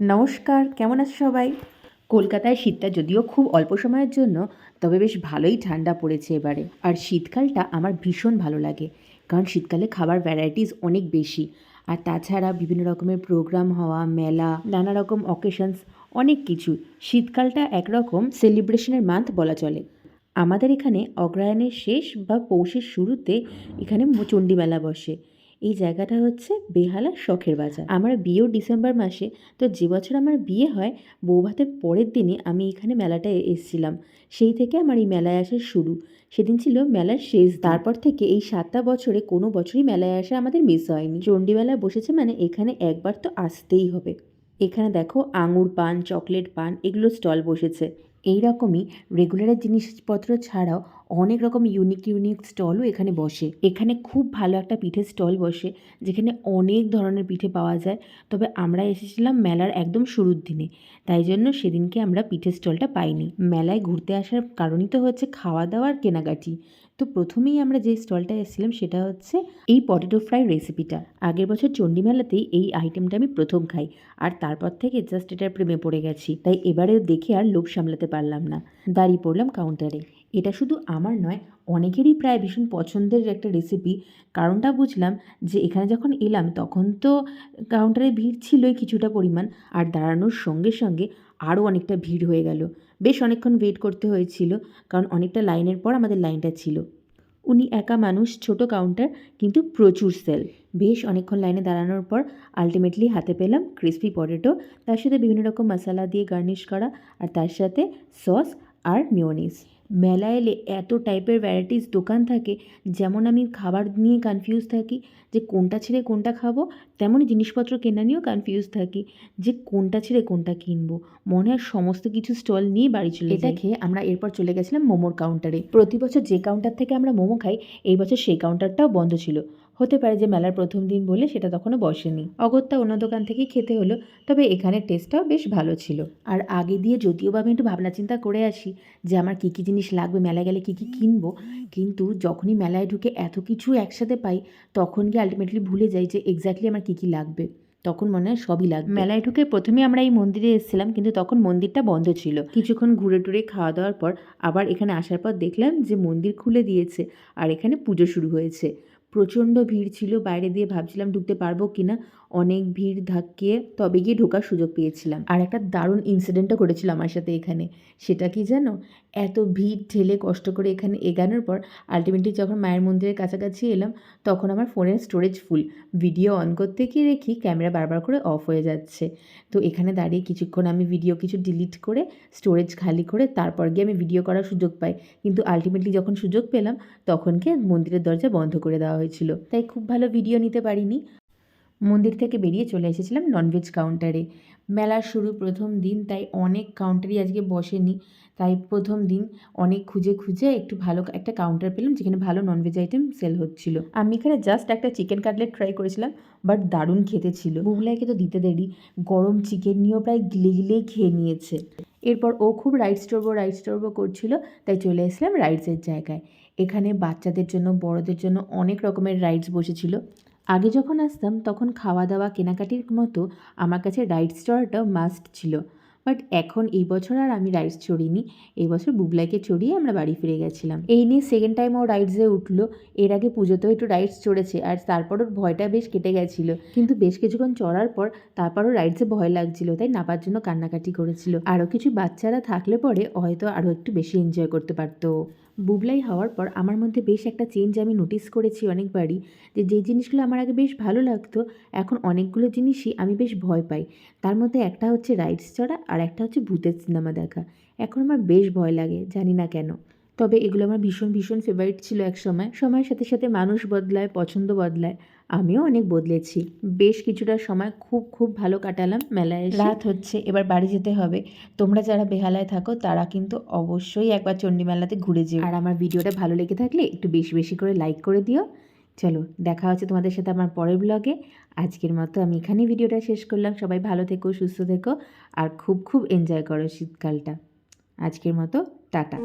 নমস্কার, কেমন আছে সবাই? কলকাতায় শীতটা যদিও খুব অল্প সময়ের জন্য, তবে বেশ ভালোই ঠান্ডা পড়েছে এবারে। আর শীতকালটা আমার ভীষণ ভালো লাগে, কারণ শীতকালে খাবার ভ্যারাইটিস অনেক বেশি। আর তাছাড়া বিভিন্ন রকমের প্রোগ্রাম হওয়া, মেলা, নানা রকম অকেশনস অনেক কিছু। শীতকালটা একরকম সেলিব্রেশনের মান্থ বলা চলে। আমাদের এখানে অগ্রহায়ণের শেষ বা পৌষের শুরুতে এখানে চণ্ডী মেলা বসে। এই জায়গাটা হচ্ছে বেহালার শখের বাজার। আমার বিয়েও ডিসেম্বর মাসে, তো যে বছর আমার বিয়ে হয় বৌভাতের পরের দিনে আমি এখানে মেলাটায় এসেছিলাম। সেই থেকে আমার এই মেলায় আসার শুরু। সেদিন ছিল মেলার শেষ তারপর থেকে এই সাতটা বছরে কোনো বছরই মেলায় আসা আমাদের মিস হয়নি। চণ্ডী মেলায় বসেছে মানে এখানে একবার তো আসতেই হবে। এখানে দেখো আঙুর পান, চকলেট পান, এগুলো স্টল বসেছে। এই রকমই রেগুলারের জিনিসপত্র ছাড়াও অনেক রকম ইউনিক ইউনিক স্টলও এখানে বসে। এখানে খুব ভালো একটা পিঠের স্টল বসে, যেখানে অনেক ধরনের পিঠে পাওয়া যায়। তবে আমরা এসেছিলাম মেলার একদম শুরুর দিনে, তাই জন্য সেদিনকে আমরা পিঠের স্টলটা পাইনি। মেলায় ঘুরতে আসার কারণই তো হচ্ছে খাওয়া দাওয়ার কেনাকাটি। তো প্রথমেই আমরা যে স্টলটায় এসেছিলাম সেটা হচ্ছে এই পটেটো ফ্রাই রেসিপিটা আগের বছর চণ্ডী মেলাতেই এই আইটেমটা আমি প্রথম খাই, আর তারপর থেকে জাস্ট এটার প্রেমে পড়ে গেছি। তাই এবারে দেখে আর লোভ সামলাতে পারলাম না। দাঁড়িয়ে পড়লাম কাউন্টারে এটা শুধু আমার নয়, অনেকেরই প্রায় ভীষণ পছন্দের একটা রেসিপি কারণটা বুঝলাম যে এখানে যখন এলাম তখন তো কাউন্টারে ভিড় ছিলই কিছুটা পরিমাণ, আর দাঁড়ানোর সঙ্গে সঙ্গে আরও অনেকটা ভিড় হয়ে গেল। বেশ অনেকক্ষণ ওয়েট করতে হয়েছিল, কারণ অনেকটা লাইনের পর আমাদের লাইনটা ছিল। উনি একা মানুষ, ছোট কাউন্টার কিন্তু প্রচুর সেল বেশ অনেকক্ষণ লাইনে দাঁড়ানোর পর আলটিমেটলি হাতে পেলাম ক্রিসপি পটেটো তার সাথে বিভিন্ন রকম মশলা দিয়ে গার্নিশ করা, আর তার সাথে সস আর মিওনিস মেলা এলে এত টাইপের ভ্যারাইটিস দোকান থাকে যেমন আমি খাবার নিয়ে কনফিউজ থাকি যে কোনটা ছেড়ে কোনটা খাব তেমনই জিনিসপত্র কেনা নিয়েও কনফিউজ থাকি যে কোনটা ছেড়ে কোনটা কিনবো। মনে হয় সমস্ত কিছু স্টল নিয়ে বাড়ি চলে এটা খেয়ে আমরা এরপর চলে গেছিলাম মোমোর কাউন্টারে প্রতি বছর যে কাউন্টার থেকে আমরা মোমো খাই এই বছর সেই কাউন্টারটাও বন্ধ ছিল। হতে পারে যে মেলার প্রথম দিন বলে সেটা তখনও বসেনি। অগত্যা অন্য দোকান থেকেই খেতে হলো, তবে এখানে টেস্টটাও বেশ ভালো ছিল। আর আগে দিয়ে যদিও বা আমি একটু ভাবনা চিন্তা করে আসি যে আমার কী কী জিনিস লাগবে, মেলায় গেলে কী কী কিনবো, কিন্তু যখনই মেলায় ঢুকে এত কিছু একসাথে পাই, তখন গিয়ে আলটিমেটলি ভুলে যাই যে এক্স্যাক্টলি আমার কী কী লাগবে। তখন মনে হয় সবই লাগবে। মেলায় ঢুকে প্রথমে আমরা এই মন্দিরে এসেছিলাম, কিন্তু তখন মন্দিরটা বন্ধ ছিল। কিছুক্ষণ ঘুরে টুরে খাওয়া দাওয়ার পর আবার এখানে আসার পর দেখলাম যে মন্দির খুলে দিয়েছে, আর এখানে পুজো শুরু হয়েছে। প্রচণ্ড ভিড় ছিল বাইরে দিয়ে ভাবছিলাম ঢুকতে পারব কি না অনেক ভিড় ধাক্কিয়ে তবে গিয়ে ঢোকার সুযোগ পেয়েছিলাম। আর একটা দারুণ ইনসিডেন্টও করেছিল আমার সাথে এখানে। সেটা কি জানো? এত ভিড় ঠেলে কষ্ট করে এখানে এগানোর পর আলটিমেটলি যখন মায়ের মন্দিরের কাছাকাছি এলাম, তখন আমার ফোনের স্টোরেজ ফুল ভিডিও অন করতে গিয়ে দেখি ক্যামেরা বারবার করে অফ হয়ে যাচ্ছে। তো এখানে দাঁড়িয়ে কিছুক্ষণ আমি ভিডিও কিছু ডিলিট করে স্টোরেজ খালি করে তারপর গিয়ে আমি ভিডিও করার সুযোগ পাই। কিন্তু আলটিমেটলি যখন সুযোগ পেলাম তখনকে মন্দিরের দরজা বন্ধ করে দেওয়া হয়েছিল। তাই খুব ভালো ভিডিও নিতে পারিনি। মন্দির থেকে বেরিয়ে চলে এসেছিলাম ননভেজ কাউন্টারে মেলার শুরু, প্রথম দিন, তাই অনেক কাউন্টারই আজকে বসেনি। তাই প্রথম দিন অনেক খুঁজে খুঁজে একটু ভালো একটা কাউন্টার পেলাম, যেখানে ভালো ননভেজ আইটেম সেল হচ্ছিল। আমি এখানে জাস্ট একটা চিকেন কাটলেট ট্রাই করেছিলাম বাট দারুণ খেতে ছিল। বুবলাইকে তো দিতে দেরি, গরম চিকেন নিয়েও প্রায় গিলে গিলেই খেয়ে নিয়েছে। এরপর ও খুব রাইডস টরবো রাইডস টরবো করছিল, তাই চলে এসলাম রাইডসের জায়গায়। এখানে বাচ্চাদের জন্য, বড়দের জন্য অনেক রকমের রাইডস বসেছিল। আগে যখন আসতাম, তখন খাওয়া দাওয়া কেনাকাটির মতো আমার কাছে রাইডস চড়াটাও মাস্ট ছিল। বাট এখন এই বছর আর আমি রাইডস চড়িনি। এই বছর বুবলাইকে চড়িয়ে আমরা বাড়ি ফিরে গেছিলাম। এই নিয়ে সেকেন্ড টাইম ও রাইডসে উঠল। এর আগে পুজোতেও একটু রাইডস চড়েছে আর তারপর ওর ভয়টা বেশ কেটে গেছিল। কিন্তু বেশ কিছুক্ষণ চড়ার পর তারপরও রাইডসে ভয় লাগছিল, তাই নাপার জন্য কান্নাকাটি করেছিল। আরও কিছু বাচ্চারা থাকলে পরে হয়তো আরও একটু বেশি এনজয় করতে পারতো। বুবলাই হওয়ার পর আমার মধ্যে বেশ একটা চেঞ্জ আমি নোটিস করেছি অনেকবারই যে যে জিনিসগুলো আমার আগে বেশ ভালো লাগতো, এখন অনেকগুলো জিনিসই আমি বেশ ভয় পাই। তার মধ্যে একটা হচ্ছে রাইডস চড়া আর একটা হচ্ছে ভূতের সিনেমা দেখা। এখন আমার বেশ ভয় লাগে, জানি না কেন। তবে এগুলো আমার ভীষণ ভীষণ ফেভারিট ছিল এক সময়। সময়ের সাথে সাথে মানুষ বদলায়, পছন্দ বদলায়। আমিও অনেক বদলেছি। বেশ কিছুটা সময় খুব খুব ভালো কাটালাম মেলায় রাত হচ্ছে এবার বাড়ি যেতে হবে। তোমরা যারা বেহালায় থাকো তারা কিন্তু অবশ্যই একবার চণ্ডী মেলাতে ঘুরে যেও। আর আমার ভিডিওটা ভালো লেগে থাকলে একটু বেশি বেশি করে লাইক করে দিও। চলো দেখা হচ্ছে তোমাদের সাথে আমার পরের ব্লগে আজকের মতো আমি এখানেই ভিডিওটা শেষ করলাম। সবাই ভালো থেকো সুস্থ থেকো আর খুব খুব এনজয় করো শীতকালটা। আজকের মতো টাটা।